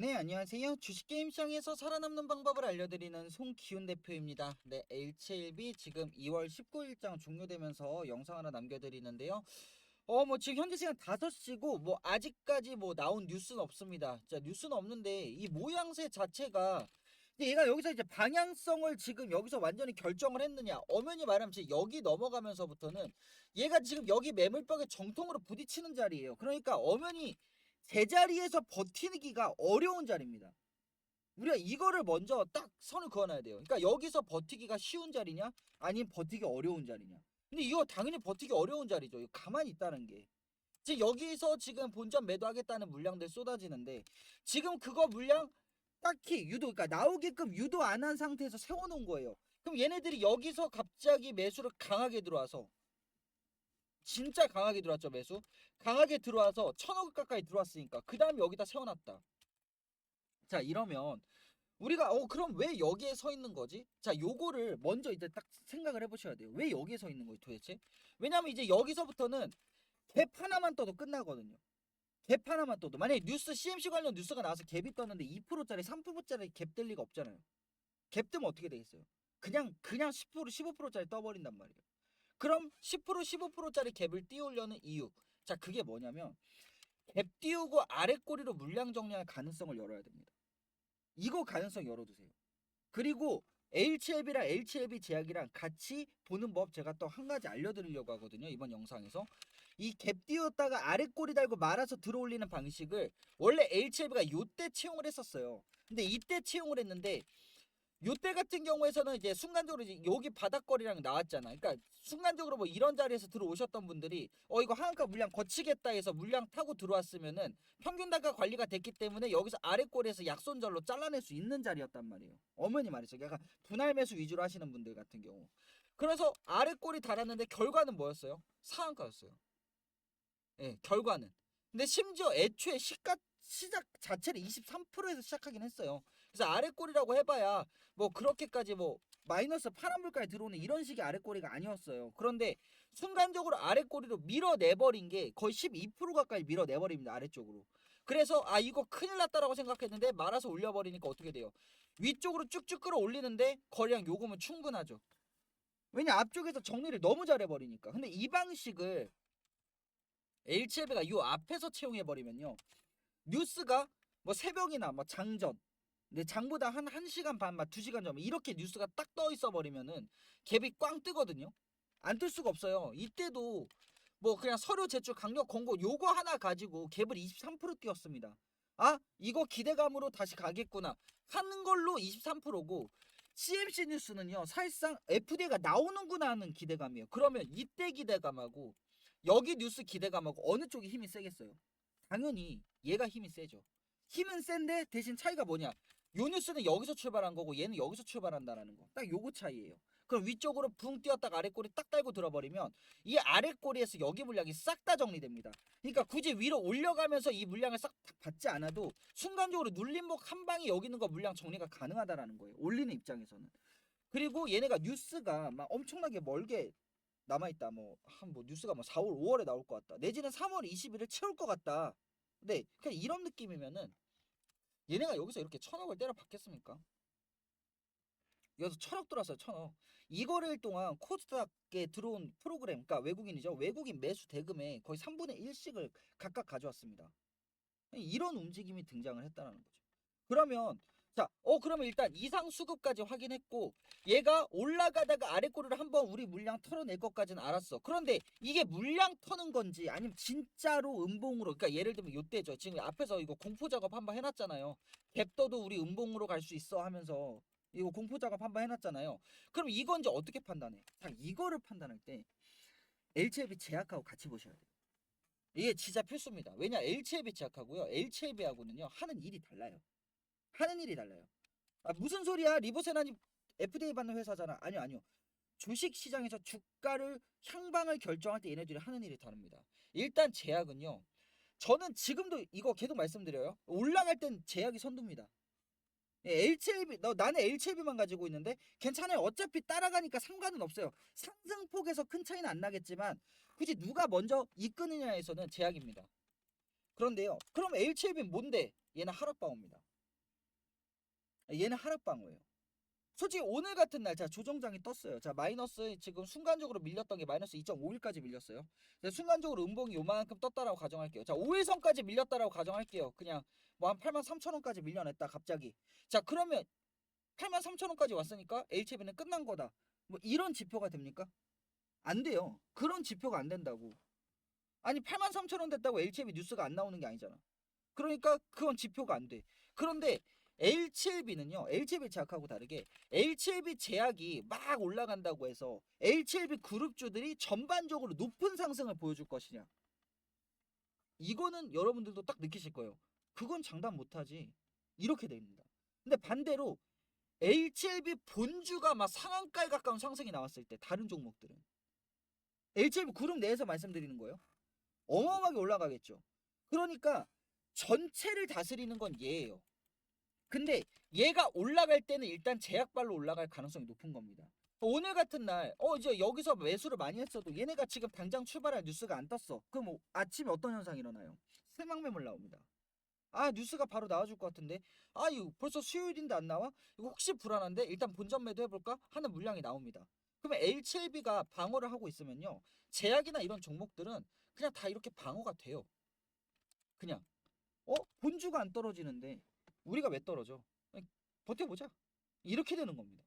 네, 안녕하세요. 주식게임 시장에서 살아남는 방법을 알려드리는 송기훈 대표입니다. 네, HLB 지금 2월 19일장 종료되면서 영상 하나 남겨드리는데요. 어, 뭐 지금 현재 시간 5시고 뭐 아직까지 뭐 나온 뉴스는 없습니다. 자, 뉴스는 없는데 이 모양새 자체가 근데 얘가 여기서 이제 방향성을 지금 여기서 완전히 결정을 했느냐. 엄연히 말하면 지금 여기 넘어가면서부터는 얘가 지금 여기 매물벽에 정통으로 부딪히는 자리예요. 그러니까 엄연히 제자리에서 버티기가 어려운 자리입니다. 우리가 이거를 먼저 딱 선을 그어놔야 돼요. 그러니까 여기서 버티기가 쉬운 자리냐, 아니면 버티기 어려운 자리냐. 근데 이거 당연히 버티기 어려운 자리죠. 가만히 있다는 게. 지금 여기서 지금 본전 매도하겠다는 물량들 쏟아지는데 지금 그거 물량 딱히 유도, 그러니까 나오게끔 유도 안 한 상태에서 세워놓은 거예요. 그럼 얘네들이 여기서 갑자기 매수를 강하게 들어와서 진짜 강하게 들어왔죠 매수? 강하게 들어와서 천억 가까이 들어왔으니까 그 다음에 여기다 세워놨다. 자 이러면 우리가 어 그럼 왜 여기에 서 있는 거지? 자 요거를 먼저 이제 딱 생각을 해보셔야 돼요. 왜 여기에 서 있는 거지 도대체? 왜냐면 이제 여기서부터는 갭 하나만 떠도 끝나거든요. 갭 하나만 떠도. 만약에 뉴스 CMC 관련 뉴스가 나와서 갭이 떴는데 2%짜리 3%짜리 갭뜰 리가 없잖아요. 갭 뜨면 어떻게 되겠어요? 그냥 그냥 10% 15%짜리 떠버린단 말이에요 그럼 10% 15%짜리 갭을 띄우려는 이유. 자, 그게 뭐냐면 갭 띄우고 아래 꼬리로 물량 정리할 가능성을 열어야 됩니다. 이거 가능성 열어두세요. 그리고 HLB랑 HLB 제약이랑 같이 보는 법 제가 또 한 가지 알려드리려고 하거든요. 이번 영상에서 이 갭 띄웠다가 아래 꼬리 달고 말아서 들어올리는 방식을 원래 HLB가 요때 채용을 했었어요. 근데 이때 채용을 했는데 요때 같은 경우에서는 이제 순간적으로 이제 여기 바닥거리랑 나왔잖아. 그러니까 순간적으로 뭐 이런 자리에서 들어오셨던 분들이 어 이거 하한가 물량 거치겠다 해서 물량 타고 들어왔으면은 평균 단가 관리가 됐기 때문에 여기서 아래 꼬리에서 약손절로 잘라낼 수 있는 자리였단 말이에요. 어머니 말이죠. 약간 분할 매수 위주로 하시는 분들 같은 경우. 그래서 아래 꼬리 달았는데 결과는 뭐였어요? 상한가였어요. 예, 결과는. 근데 심지어 애초에 시가 시작 자체를 23%에서 시작하긴 했어요. 그래서 아래 꼬리라고 해봐야 뭐 그렇게까지 뭐 마이너스 파란불까지 들어오는 이런 식의 아래 꼬리가 아니었어요. 그런데 순간적으로 아래 꼬리로 밀어내버린 게 거의 12% 가까이 밀어내버립니다. 아래쪽으로. 그래서 아 이거 큰일 났다라고 생각했는데 말아서 올려버리니까 어떻게 돼요? 위쪽으로 쭉쭉 끌어올리는데 거리랑 요금은 충분하죠. 왜냐 앞쪽에서 정리를 너무 잘해버리니까. 근데 이 방식을 HLB가 요 앞에서 채용해버리면요. 뉴스가 뭐 새벽이나 뭐 장전 근데 장보다 한 1시간 반, 막 2시간 전 이렇게 뉴스가 딱 떠 있어 버리면은 갭이 꽝 뜨거든요. 안 뜰 수가 없어요. 이때도 뭐 그냥 서류 제출 강력 권고 요거 하나 가지고 갭을 23% 띄웠습니다. 아, 이거 기대감으로 다시 가겠구나 하는 걸로 23%고 CMC 뉴스는요. 사실상 FDA가 나오는구나 하는 기대감이에요. 그러면 이때 기대감하고 여기 뉴스 기대감하고 어느 쪽이 힘이 세겠어요? 당연히 얘가 힘이 세죠. 힘은 센데 대신 차이가 뭐냐? 요 뉴스는 여기서 출발한 거고 얘는 여기서 출발한다라는 거. 딱 요거 차이예요. 그럼 위쪽으로 붕 뛰었다가 아래 꼬리 딱 달고 들어버리면 이 아래 꼬리에서 여기 물량이 싹 다 정리됩니다. 그러니까 굳이 위로 올려가면서 이 물량을 싹다 받지 않아도 순간적으로 눌림목 한 방에 여기 있는 거 물량 정리가 가능하다라는 거예요. 올리는 입장에서는. 그리고 얘네가 뉴스가 막 엄청나게 멀게 남아있다. 뭐, 한 뭐 뉴스가 뭐 4월, 5월에 나올 것 같다. 내지는 3월 20일을 채울 것 같다. 네, 그냥 이런 느낌이면은 얘네가 여기서 이렇게 천억을 때려 받겠습니까? 여기서 천억 들어왔어요, 천억. 이거를 동안 코스닥에 들어온 프로그램, 그러니까 외국인이죠. 외국인 매수 대금의 거의 3분의 1씩을 각각 가져왔습니다. 이런 움직임이 등장을 했다는 거죠. 그러면 자, 어 그러면 일단 이상 수급까지 확인했고 얘가 올라가다가 아래 꼬리를 한번 우리 물량 털어낼 것까지는 알았어. 그런데 이게 물량 터는 건지 아니면 진짜로 음봉으로 그러니까 예를 들면 요때죠. 지금 앞에서 이거 공포 작업 한번 해놨잖아요. 갭떠도 우리 음봉으로 갈 수 있어 하면서 이거 공포 작업 한번 해놨잖아요. 그럼 이건 이제 어떻게 판단해? 자, 이거를 판단할 때 LCLB 제약하고 같이 보셔야 돼요. 이게 진짜 필수입니다. 왜냐 LCLB 제약하고요. LCLB하고는요 하는 일이 달라요. 하는 일이 달라요. 아, 무슨 소리야? 리보세나님 FDA 받는 회사잖아. 아니요, 아니요. 주식 시장에서 주가를 향방을 결정할 때 얘네들이 하는 일이 다릅니다. 일단 제약은요. 저는 지금도 이거 계속 말씀드려요. 올라갈 땐 제약이 선두입니다. 예, LCLB, 너 나는 LCLB만 가지고 있는데 괜찮아요. 어차피 따라가니까 상관은 없어요. 상승폭에서 큰 차이는 안 나겠지만 굳이 누가 먼저 이끄느냐에서는 제약입니다. 그런데요. 그럼 LCLB는 뭔데? 얘는 하락방어입니다. 얘는 하락방어예요. 솔직히 오늘 같은 날, 자, 조정장이 떴어요. 자, 마이너스, 지금 순간적으로 밀렸던 게 마이너스 2.5일까지 밀렸어요. 자, 순간적으로 음봉이 요만큼 떴다라고 가정할게요. 자, 5일선까지 밀렸다라고 가정할게요. 그냥 뭐 한 8만 3천원까지 밀려냈다, 갑자기. 자, 그러면 8만 3천원까지 왔으니까 HB는 끝난 거다. 뭐 이런 지표가 됩니까? 안 돼요. 그런 지표가 안 된다고. 아니 8만 3천 원 됐다고 LCB 뉴스가 안 나오는 게 아니잖아. 그러니까 그건 지표가 안 돼. 그런데 L7B는요. L7B 제약하고 다르게 L7B 제약이 막 올라간다고 해서 L7B 그룹주들이 전반적으로 높은 상승을 보여줄 것이냐. 이거는 여러분들도 딱 느끼실 거예요. 그건 장담 못하지. 이렇게 됩니다. 근데 반대로 L7B 본주가 막 상한가에 가까운 상승이 나왔을 때 다른 종목들은 L7B 그룹 내에서 말씀드리는 거예요. 어마어마하게 올라가겠죠. 그러니까 전체를 다스리는 건 얘예요. 근데 얘가 올라갈 때는 일단 제약발로 올라갈 가능성이 높은 겁니다. 오늘 같은 날, 어, 이제 여기서 매수를 많이 했어도 얘네가 지금 당장 출발할 뉴스가 안 떴어. 그럼 뭐 아침에 어떤 현상이 일어나요? 세망매물 나옵니다. 아, 뉴스가 바로 나와줄 것 같은데. 아, 이거 벌써 수요일인데 안 나와? 이거 혹시 불안한데? 일단 본전 매도 해볼까? 하는 물량이 나옵니다. 그러면 L7B가 방어를 하고 있으면요. 제약이나 이런 종목들은 그냥 다 이렇게 방어가 돼요. 그냥. 어? 본주가 안 떨어지는데 우리가 왜 떨어져? 버텨보자. 이렇게 되는 겁니다.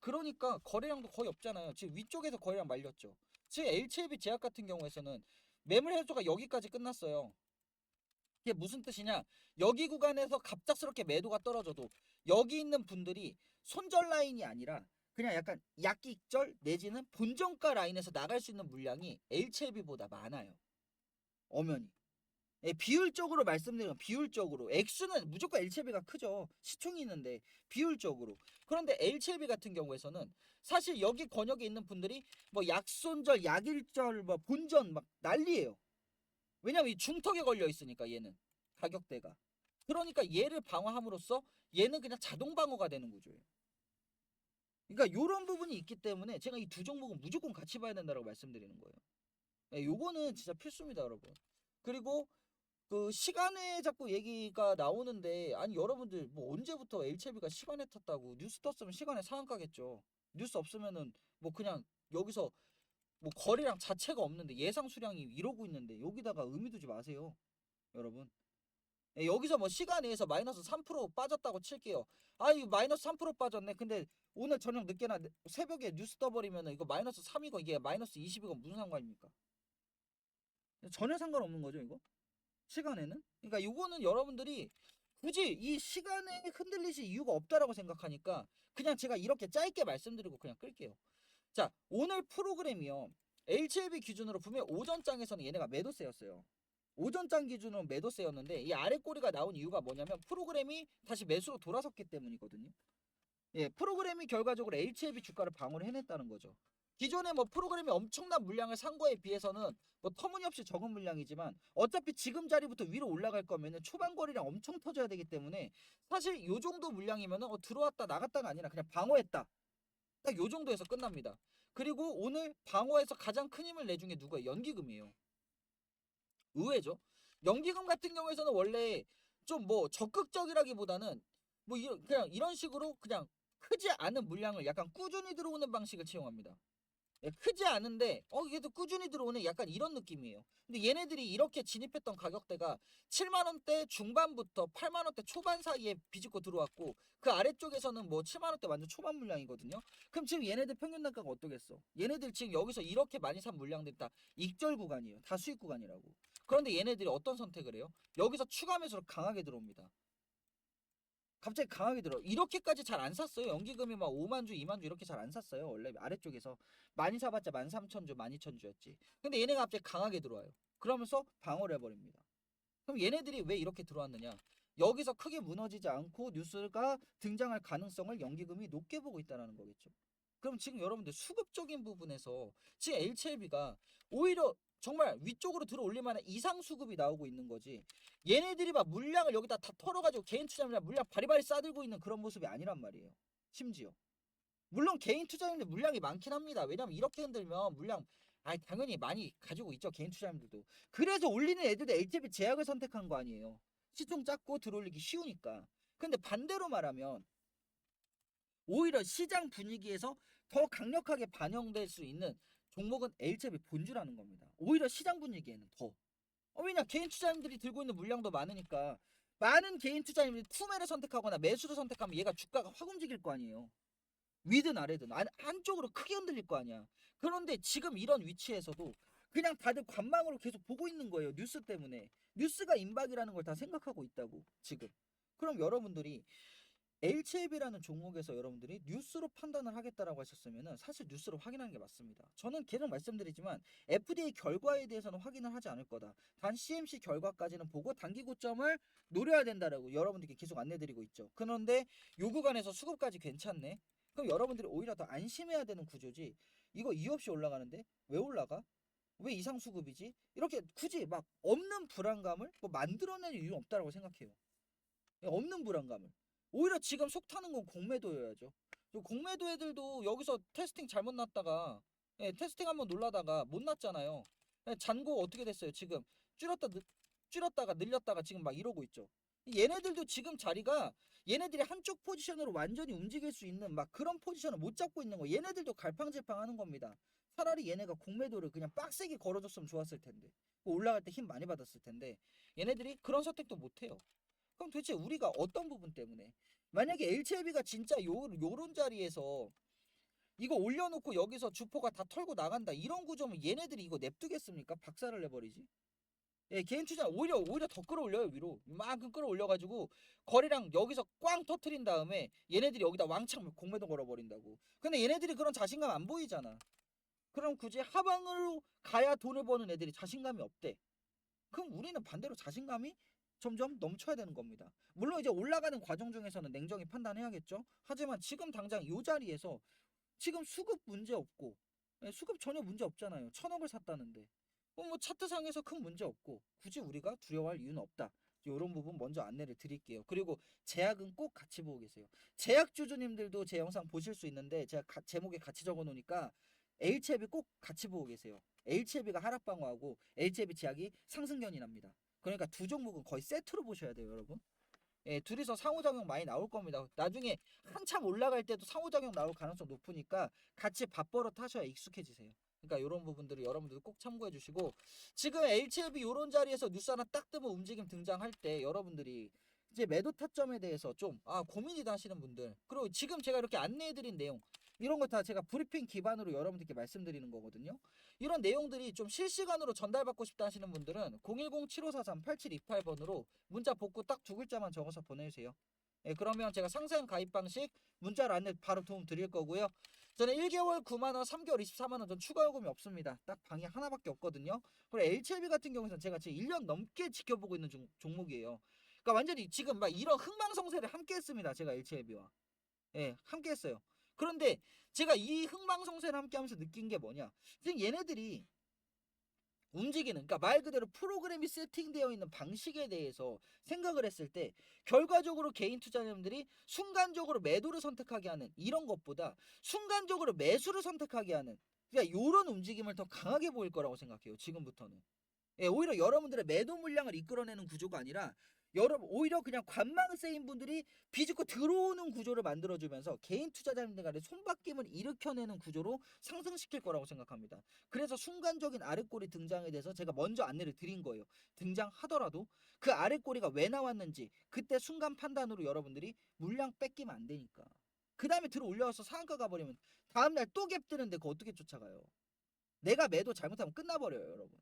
그러니까 거래량도 거의 없잖아요. 지금 위쪽에서 거래량 말렸죠. 지금 L7B 제약 같은 경우에서는 매물 해소가 여기까지 끝났어요. 이게 무슨 뜻이냐? 여기 구간에서 갑작스럽게 매도가 떨어져도 여기 있는 분들이 손절 라인이 아니라 그냥 약간 약익절 내지는 본정가 라인에서 나갈 수 있는 물량이 L7B보다 많아요. 엄연히. 예, 비율적으로 말씀드리면 비율적으로 액수는 무조건 L7B가 크죠. 시총이 있는데 비율적으로. 그런데 L7B 같은 경우에서는 사실 여기 권역에 있는 분들이 뭐 약손절, 약일절, 뭐 본전 막 난리예요. 왜냐면 이 중턱에 걸려 있으니까 얘는 가격대가. 그러니까 얘를 방어함으로써 얘는 그냥 자동 방어가 되는 구조예요. 그러니까 요런 부분이 있기 때문에 제가 이 두 종목은 무조건 같이 봐야 된다고 말씀드리는 거예요. 네, 요거는 진짜 필수입니다, 여러분. 그리고 그 시간에 자꾸 얘기가 나오는데 아니 여러분들 뭐 언제부터 L7B가 시간에 탔다고 뉴스 떴으면 시간에 상한가겠죠. 뉴스 없으면은 뭐 그냥 여기서 뭐 거래량 자체가 없는데 예상 수량이 이러고 있는데 여기다가 의미 두지 마세요. 여러분. 예, 여기서 뭐 시간에서 마이너스 3% 빠졌다고 칠게요. 아, 이거 마이너스 3% 빠졌네. 근데 오늘 저녁 늦게나 내- 새벽에 뉴스 떠버리면은 이거 마이너스 3이고 이게 마이너스 20이고 무슨 상관입니까? 전혀 상관없는 거죠, 이거? 시간에는? 그러니까 이거는 여러분들이 굳이 이 시간에 흔들리실 이유가 없다라고 생각하니까 그냥 제가 이렇게 짧게 말씀드리고 그냥 끌게요. 자, 오늘 프로그램이요. H7B 기준으로 보면 오전장에서는 얘네가 매도세였어요. 오전장 기준으로 매도세였는데 이 아래 꼬리가 나온 이유가 뭐냐면 프로그램이 다시 매수로 돌아섰기 때문이거든요. 예, 프로그램이 결과적으로 H7B 주가를 방어를 해냈다는 거죠. 기존에 뭐 프로그램이 엄청난 물량을 산 거에 비해서는 뭐 터무니없이 적은 물량이지만 어차피 지금 자리부터 위로 올라갈 거면은 초반 거리량 엄청 터져야 되기 때문에 사실 요 정도 물량이면은 어, 들어왔다 나갔다가 아니라 그냥 방어했다. 딱 요 정도에서 끝납니다. 그리고 오늘 방어에서 가장 큰 힘을 내준 게 누구예요? 연기금이에요. 의외죠. 연기금 같은 경우에서는 원래 좀 뭐 적극적이라기보다는 뭐 이런 그냥 이런 식으로 그냥 크지 않은 물량을 약간 꾸준히 들어오는 방식을 채용합니다. 예, 크지 않은데 어또 꾸준히 들어오는 약간 이런 느낌이에요. 근데 얘네들이 이렇게 진입했던 가격대가 7만 원대 중반부터 8만 원대 초반 사이에 비집고 들어왔고 그 아래쪽에서는 뭐 7만 원대 완전 초반 물량이거든요. 그럼 지금 얘네들 평균 단가가 어떠겠어? 얘네들 지금 여기서 이렇게 많이 산 물량들이 다 익절 구간이에요. 다 수익 구간이라고. 그런데 얘네들이 어떤 선택을 해요? 여기서 추가 매수로 강하게 들어옵니다. 갑자기 강하게 들어. 이렇게까지 잘 안 샀어요. 연기금이 막 5만 주, 2만 주 이렇게 잘 안 샀어요. 원래 아래쪽에서 많이 사봤자 13,000주, 12,000주였지. 근데 얘네가 갑자기 강하게 들어와요. 그러면서 방어를 해버립니다. 그럼 얘네들이 왜 이렇게 들어왔느냐? 여기서 크게 무너지지 않고 뉴스가 등장할 가능성을 연기금이 높게 보고 있다는 거겠죠. 그럼 지금 여러분들 수급적인 부분에서 지금 H7B가 오히려 정말 위쪽으로 들어 올릴 만한 이상 수급이 나오고 있는 거지. 얘네들이 막 물량을 여기다 다 털어가지고 개인 투자자 물량 바리바리 싸들고 있는 그런 모습이 아니란 말이에요. 심지어. 물론 개인 투자자님들 물량이 많긴 합니다. 왜냐면 이렇게 흔들면 물량 아 당연히 많이 가지고 있죠 개인 투자자님들도. 그래서 올리는 애들도 HB 제약을 선택한 거 아니에요. 시총 작고 들어올리기 쉬우니까. 근데 반대로 말하면 오히려 시장 분위기에서 더 강력하게 반영될 수 있는 종목은 L채비 본주라는 겁니다. 오히려 시장 분위기에는 더. 어, 왜냐 개인 투자자님들이 들고 있는 물량도 많으니까 많은 개인 투자자님들이 투매를 선택하거나 매수를 선택하면 얘가 주가가 확 움직일 거 아니에요. 위든 아래든 안, 한쪽으로 크게 흔들릴 거 아니야. 그런데 지금 이런 위치에서도 그냥 다들 관망으로 계속 보고 있는 거예요. 뉴스 때문에. 뉴스가 임박이라는 걸 다 생각하고 있다고 지금. 그럼 여러분들이 HLB라는 종목에서 여러분들이 뉴스로 판단을 하겠다라고 하셨으면은 사실 뉴스로 확인하는 게 맞습니다. 저는 계속 말씀드리지만 FDA 결과에 대해서는 확인을 하지 않을 거다. 단 CMC 결과까지는 보고 단기 고점을 노려야 된다라고 여러분들께 계속 안내드리고 있죠. 그런데 요 구간에서 수급까지 괜찮네. 그럼 여러분들이 오히려 더 안심해야 되는 구조지. 이거 이유 없이 올라가는데 왜 올라가? 왜 이상 수급이지? 이렇게 굳이 막 없는 불안감을 뭐 만들어낼 이유 없다라고 생각해요. 없는 불안감을. 오히려 지금 속 타는 건 공매도여야죠. 요 공매도 애들도 여기서 테스팅 잘못 났다가 예, 테스팅 한번 놀라다가 못 났잖아요. 예, 잔고 어떻게 됐어요? 지금 줄였다 늘, 줄였다가 늘렸다가 지금 막 이러고 있죠. 얘네들도 지금 자리가 얘네들이 한쪽 포지션으로 완전히 움직일 수 있는 막 그런 포지션을 못 잡고 있는 거. 얘네들도 갈팡질팡 하는 겁니다. 차라리 얘네가 공매도를 그냥 빡세게 걸어줬으면 좋았을 텐데 뭐 올라갈 때 힘 많이 받았을 텐데 얘네들이 그런 선택도 못 해요. 그럼 도대체 우리가 어떤 부분 때문에 만약에 HLB가 진짜 요 요런 자리에서 이거 올려놓고 여기서 주포가 다 털고 나간다 이런 구조면 얘네들이 이거 냅두겠습니까? 박살을 내버리지. 예, 개인 투자 오히려 오히려 더 끌어올려요 위로 이만큼 끌어올려가지고 거래량 여기서 꽝 터트린 다음에 얘네들이 여기다 왕창 공매도 걸어버린다고. 근데 얘네들이 그런 자신감 안 보이잖아. 그럼 굳이 하방으로 가야 돈을 버는 애들이 자신감이 없대. 그럼 우리는 반대로 자신감이 점점 넘쳐야 되는 겁니다. 물론 이제 올라가는 과정 중에서는 냉정히 판단해야겠죠. 하지만 지금 당장 이 자리에서 지금 수급 문제 없고 예, 수급 전혀 문제 없잖아요. 천억을 샀다는데 어, 뭐 차트상에서 큰 문제 없고 굳이 우리가 두려워할 이유는 없다. 이런 부분 먼저 안내를 드릴게요. 그리고 제약은 꼭 같이 보고 계세요. 제약 주주님들도 제 영상 보실 수 있는데 제가 가- 제목에 같이 적어 놓으니까 HLB 꼭 같이 보고 계세요. HLB가 하락 방어하고 HLB 제약이 상승견이 납니다. 그러니까 두 종목은 거의 세트로 보셔야 돼요, 여러분. 예, 둘이서 상호작용 많이 나올 겁니다. 나중에 한참 올라갈 때도 상호작용 나올 가능성 높으니까 같이 밥버릇 하셔야 익숙해지세요. 그러니까 이런 부분들을 여러분들 꼭 참고해 주시고 지금 HLB 이런 자리에서 뉴스 하나 딱 뜨면 움직임 등장할 때 여러분들이 이제 매도 타점에 대해서 좀 아 고민이다 하시는 분들 그리고 지금 제가 이렇게 안내해 드린 내용 이런 거 다 제가 브리핑 기반으로 여러분들께 말씀드리는 거거든요. 이런 내용들이 좀 실시간으로 전달받고 싶다 하시는 분들은 010-7543-8728번으로 문자 복구 딱 두 글자만 적어서 보내주세요. 예, 그러면 제가 상세한 가입 방식 문자로 안내 바로 도움 드릴 거고요. 저는 1개월 9만원, 3개월 24만원 전 추가 요금이 없습니다. 딱 방이 하나밖에 없거든요. 그리고 HLB 같은 경우에는 제가 지금 1년 넘게 지켜보고 있는 종, 종목이에요. 그러니까 완전히 지금 막 이런 흥망성쇠를 함께 했습니다. 제가 HLB와. 예, 함께 했어요. 그런데 제가 이 흥망성쇠를 함께 하면서 느낀 게 뭐냐. 지금 얘네들이 움직이는, 그러니까 말 그대로 프로그램이 세팅되어 있는 방식에 대해서 생각을 했을 때 결과적으로 개인 투자자님들이 순간적으로 매도를 선택하게 하는 이런 것보다 순간적으로 매수를 선택하게 하는 그러니까 이런 움직임을 더 강하게 보일 거라고 생각해요. 지금부터는. 예, 오히려 여러분들의 매도 물량을 이끌어내는 구조가 아니라 여러분 오히려 그냥 관망 세인 분들이 비집고 들어오는 구조를 만들어주면서 개인 투자자님들 간의 손바뀜을 일으켜내는 구조로 상승시킬 거라고 생각합니다. 그래서 순간적인 아랫골이 등장에 대해서 제가 먼저 안내를 드린 거예요. 등장하더라도 그 아랫골이가 왜 나왔는지 그때 순간 판단으로 여러분들이 물량 뺏기면 안 되니까. 그 다음에 들어 올려서 상한가 가버리면 다음날 또 갭 뜨는데 그거 어떻게 쫓아가요? 내가 매도 잘못하면 끝나버려요, 여러분.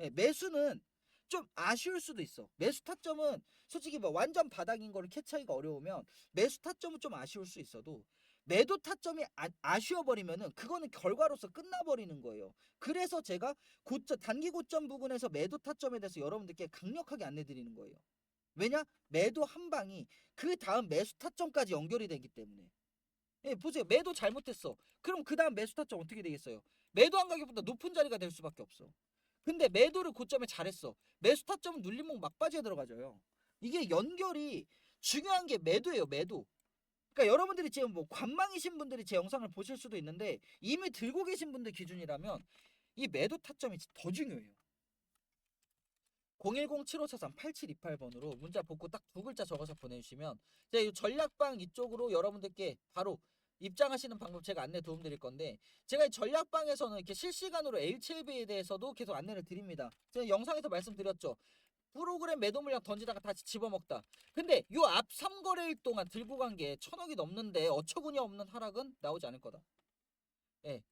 예, 매수는 좀 아쉬울 수도 있어. 매수 타점은 솔직히 뭐 완전 바닥인 거를 캐치하기가 어려우면 매수 타점은 좀 아쉬울 수 있어도 매도 타점이 아, 아쉬워 버리면은 그거는 결과로서 끝나버리는 거예요. 그래서 제가 고점 단기 고점 부분에서 매도 타점에 대해서 여러분들께 강력하게 안내드리는 거예요. 왜냐? 매도 한 방이 그 다음 매수 타점까지 연결이 되기 때문에. 예, 보세요. 매도 잘못했어. 그럼 그 다음 매수 타점 어떻게 되겠어요? 매도한 가격보다 높은 자리가 될 수밖에 없어. 근데 매도를 고점에 잘했어. 매수 타점은 눌림목 막바지에 들어가져요. 이게 연결이 중요한 게 매도예요, 매도. 그러니까 여러분들이 지금 뭐 관망이신 분들이 제 영상을 보실 수도 있는데 이미 들고 계신 분들 기준이라면 이 매도 타점이 더 중요해요. 010-7543-8728번으로 문자 복구 딱 두 글자 적어서 보내주시면 제가 이 전략방 이쪽으로 여러분들께 바로 입장하시는 방법 제가 안내 도움드릴 건데 제가 이 전략방에서는 이렇게 실시간으로 H7B에 대해서도 계속 안내를 드립니다. 제가 영상에서 말씀드렸죠. 프로그램 매도 물량 던지다가 다시 집어먹다. 근데 요 앞 3거래일 동안 들고 간 게 천억이 넘는데 어처구니 없는 하락은 나오지 않을 거다. 예.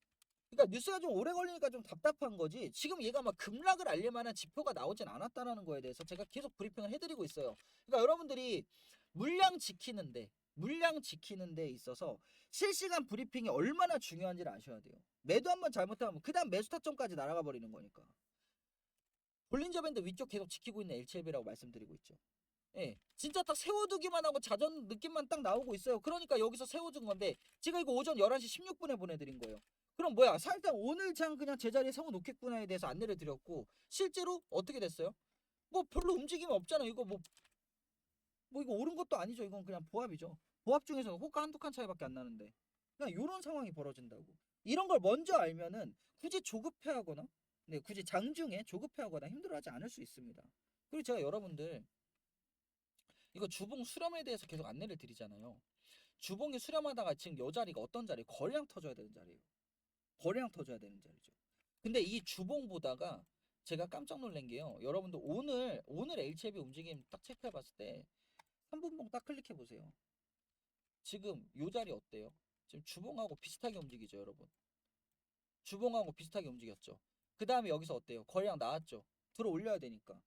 그러니까 뉴스가 좀 오래 걸리니까 좀 답답한 거지. 지금 얘가 막 급락을 알릴 만한 지표가 나오진 않았다라는 거에 대해서 제가 계속 브리핑을 해드리고 있어요. 그러니까 여러분들이 물량 지키는데 물량 지키는 데 있어서 실시간 브리핑이 얼마나 중요한지를 아셔야 돼요. 매도 한번 잘못하면 그 다음 매수 타점까지 날아가 버리는 거니까. 볼린저 밴드 위쪽 계속 지키고 있는 LCLB라고 말씀드리고 있죠. 예, 진짜 딱 세워두기만 하고 자전 느낌만 딱 나오고 있어요. 그러니까 여기서 세워둔 건데 제가 이거 오전 11시 16분에 보내드린 거예요. 그럼 뭐야? 살짝 오늘 장 그냥 제자리에 세워놓겠구나에 대해서 안내를 드렸고 실제로 어떻게 됐어요? 뭐 별로 움직임이 없잖아. 이거 뭐 뭐 이거 오른 것도 아니죠. 이건 그냥 보합이죠. 보합 중에서 호가 한두 칸 차이밖에 안 나는데 그냥 이런 상황이 벌어진다고. 이런 걸 먼저 알면은 굳이 조급해하거나 네 굳이 장중에 조급해하거나 힘들어하지 않을 수 있습니다. 그리고 제가 여러분들 이거 주봉 수렴에 대해서 계속 안내를 드리잖아요. 주봉이 수렴하다가 지금 요 자리가 어떤 자리? 거래량 터져야 되는 자리예요. 거래량 터져야 되는 자리죠. 근데 이 주봉 보다가 제가 깜짝 놀란 게요. 여러분들 오늘 오늘 HLB 움직임 딱 체크해 봤을 때 3분봉 딱 클릭해 보세요. 지금 요 자리 어때요? 지금 주봉하고 비슷하게 움직이죠, 여러분. 주봉하고 비슷하게 움직였죠. 그 다음에 여기서 어때요? 거래량 나왔죠. 들어 올려야 되니까.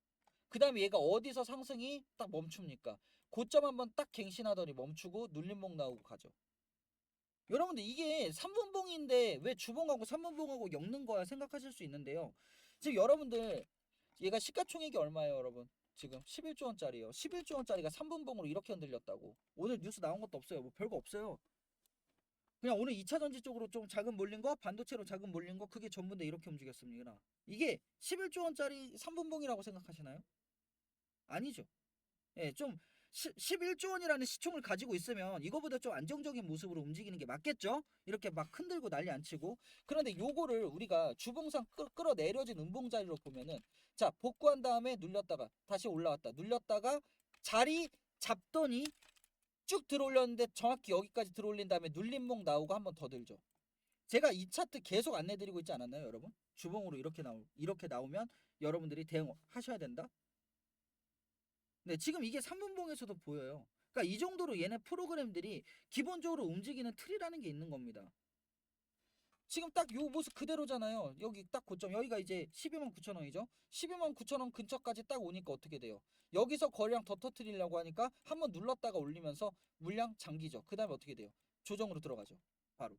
그 다음에 얘가 어디서 상승이 딱 멈춥니까? 고점 한번 딱 갱신하더니 멈추고 눌림목 나오고 가죠. 여러분들 이게 3분봉인데 왜 주봉하고 3분봉하고 엮는 거야 생각하실 수 있는데요. 지금 여러분들 얘가 시가총액이 얼마예요, 여러분? 지금 11조 원짜리예요. 11조 원짜리가 3분봉으로 이렇게 흔들렸다고. 오늘 뉴스 나온 것도 없어요. 뭐 별거 없어요. 그냥 오늘 2차 전지 쪽으로 좀 자금 몰린 거, 반도체로 자금 몰린 거 그게 전부인데 이렇게 움직였습니다. 이게 11조 원짜리 3분봉이라고 생각하시나요? 아니죠. 예, 좀 11조 원이라는 시총을 가지고 있으면 이거보다 좀 안정적인 모습으로 움직이는 게 맞겠죠? 이렇게 막 흔들고 난리 안 치고. 그런데 요거를 우리가 주봉상 끌, 끌어 내려진 음봉 자리로 보면은 자, 복구한 다음에 눌렸다가 다시 올라왔다. 눌렸다가 자리 잡더니 쭉 들어올렸는데 정확히 여기까지 들어올린 다음에 눌림목 나오고 한 번 더 들죠. 제가 이 차트 계속 안내드리고 있지 않았나요, 여러분? 주봉으로 이렇게 나오 이렇게 나오면 여러분들이 대응하셔야 된다. 네, 지금 이게 3분봉에서도 보여요. 그러니까 이 정도로 얘네 프로그램들이 기본적으로 움직이는 틀이라는 게 있는 겁니다. 지금 딱 요 모습 그대로잖아요. 여기 딱 고점. 여기가 이제 12만 9천 원이죠. 12만 9천 원 근처까지 딱 오니까 어떻게 돼요? 여기서 거래량 더 터트리려고 하니까 한번 눌렀다가 올리면서 물량 잠기죠. 그 다음에 어떻게 돼요? 조정으로 들어가죠. 바로.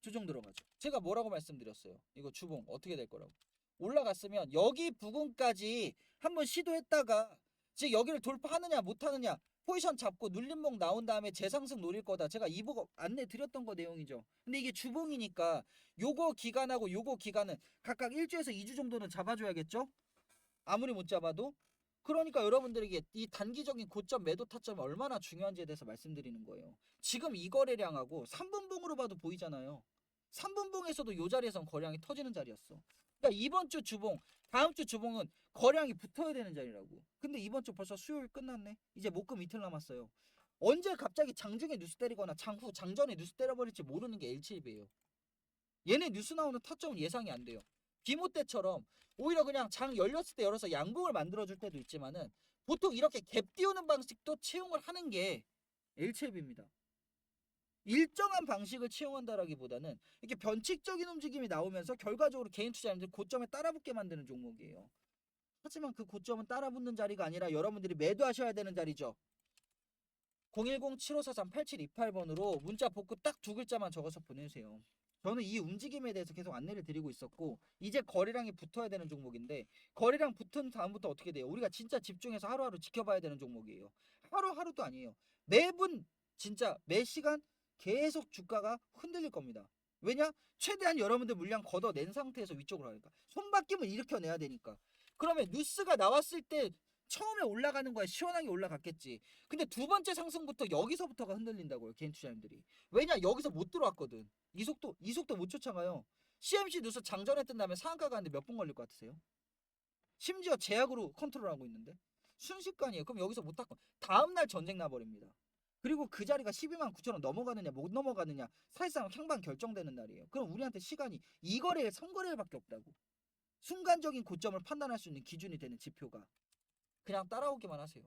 조정 들어가죠. 제가 뭐라고 말씀드렸어요? 이거 주봉 어떻게 될 거라고. 올라갔으면 여기 부근까지 한번 시도했다가 지금 여기를 돌파하느냐 못하느냐 포지션 잡고 눌림목 나온 다음에 재상승 노릴 거다. 제가 이보고 안내 드렸던 거 내용이죠. 근데 이게 주봉이니까 요거 기간하고 요거 기간은 각각 1주에서 2주 정도는 잡아줘야겠죠? 아무리 못 잡아도. 그러니까 여러분들에게 이 단기적인 고점 매도 타점이 얼마나 중요한지에 대해서 말씀드리는 거예요. 지금 이 거래량하고 3분봉으로 봐도 보이잖아요. 3분봉에서도 요 자리에선 거래량이 터지는 자리였어. 그러니까 이번 주 주봉, 다음 주 주봉은 거량이 붙어야 되는 자리라고. 근데 이번 주 벌써 수요일 끝났네. 이제 목금 이틀 남았어요. 언제 갑자기 장중에 뉴스 때리거나 장후 장전에 뉴스 때려버릴지 모르는 게 L7B예요. 얘네 뉴스 나오는 타점은 예상이 안 돼요. 비모 때처럼 오히려 그냥 장 열렸을 때 열어서 양봉을 만들어줄 때도 있지만은 보통 이렇게 갭 띄우는 방식도 채용을 하는 게 L7B입니다. 일정한 방식을 채용한다라기보다는 이렇게 변칙적인 움직임이 나오면서 결과적으로 개인 투자자들 고점에 따라붙게 만드는 종목이에요. 하지만 그 고점은 따라붙는 자리가 아니라 여러분들이 매도하셔야 되는 자리죠. 010-7543-8728번으로 문자 복구 딱두 글자만 적어서 보내주세요. 저는 이 움직임에 대해서 계속 안내를 드리고 있었고 이제 거래량이 붙어야 되는 종목인데 거래량 붙은 다음부터 어떻게 돼요? 우리가 진짜 집중해서 하루하루 지켜봐야 되는 종목이에요. 하루하루도 아니에요. 매분 진짜 매 시간 계속 주가가 흔들릴 겁니다. 왜냐? 최대한 여러분들 물량 걷어낸 상태에서 위쪽으로 가니까 손바뀜을 일으켜내야 되니까. 그러면 뉴스가 나왔을 때 처음에 올라가는 거야 시원하게 올라갔겠지. 근데 두 번째 상승부터 여기서부터가 흔들린다고요 개인 투자님들이. 왜냐 여기서 못 들어왔거든. 이 속도 이 속도 못 쫓아가요. CMC 뉴스 장전에 뜬 다음에 상한가 가는데 몇 분 걸릴 것 같으세요? 심지어 제약으로 컨트롤하고 있는데 순식간이에요. 그럼 여기서 못 닦고 다음 날 전쟁 나버립니다. 그리고 그 자리가 12만 9천 원 넘어가느냐 못 넘어가느냐 사실상 향방 결정되는 날이에요. 그럼 우리한테 시간이 이 거래일 선거래일밖에 없다고. 순간적인 고점을 판단할 수 있는 기준이 되는 지표가 그냥 따라오기만 하세요.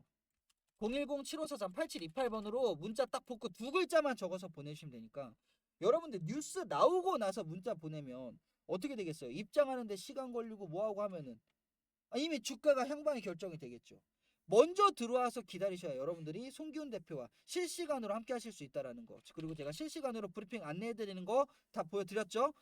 010-7543-8728번으로 문자 딱 보고 두 글자만 적어서 보내주시면 되니까 여러분들 뉴스 나오고 나서 문자 보내면 어떻게 되겠어요? 입장하는데 시간 걸리고 뭐하고 하면은 아, 이미 주가가 향방이 결정이 되겠죠. 먼저 들어와서 기다리셔야 여러분들이 송기훈 대표와 실시간으로 함께 하실 수 있다라는 거. 그리고 제가 실시간으로 브리핑 안내해 드리는 거 다 보여 드렸죠.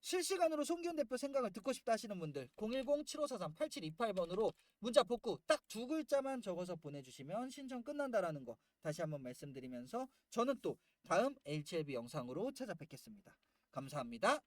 실시간으로 송기훈 대표 생각을 듣고 싶다 하시는 분들 010-7543-8728번으로 문자 복구 딱 두 글자만 적어서 보내주시면 신청 끝난다라는 거 다시 한번 말씀드리면서 저는 또 다음 HLB 영상으로 찾아뵙겠습니다. 감사합니다.